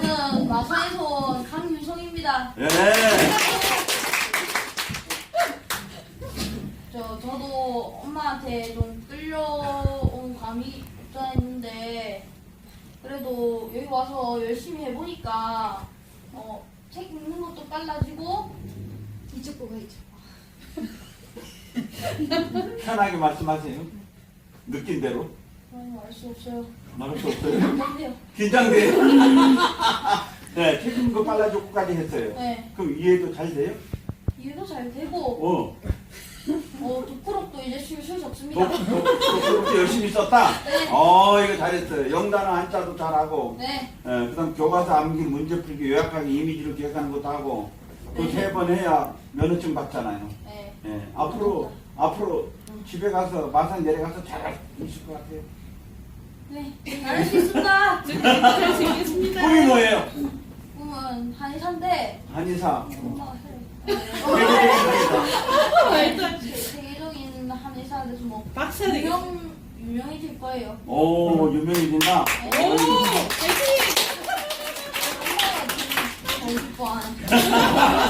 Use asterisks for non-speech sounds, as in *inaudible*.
저는 마산에서 온 강윤성입니다. 예. 저 저도 엄마한테 좀 끌려온 감이 않아 있는데 그래도 여기 와서 열심히 해보니까 어, 책 읽는 것도 빨라지고 이쪽 보고 이쪽. 편하게 말씀하세요. 느낀 대로. 말할 수 없어요. 말할 수 없어요. 뭔데요? 긴장돼요. *laughs* *laughs* 네, 책 읽는 거 빨라졌고까지 했어요. 네, 그럼 이해도 잘 돼요? 이해도 잘 되고 어. 어, 독후록도 이제 실실 적습니다. 도, 도 열심히 썼다? 네. 어, 이거 잘했어요. 영단어 한자도 잘하고, 네, 예, 그 다음 교과서 암기 문제 풀기 요약하기 이미지로 기억하는 것도 하고, 또 네. 세 번 해야 면허증 받잖아요. 네. 예, 앞으로, 앞으로 집에 가서 마산 내려가서 잘할 수 있을 것 같아요. 네, 네, 잘할 수 있습니다. 잘할 수 있겠습니다. 꿈이 뭐예요? 꿈은 한의사인데 한의사. 뭔가 세계적인 한의사인데 좀뭐 박사님. 유명 유명해질 거예요. 오 유명해진다. 네. 오, 화이팅! 엄마가 되게 잘 좋아하는. *laughs*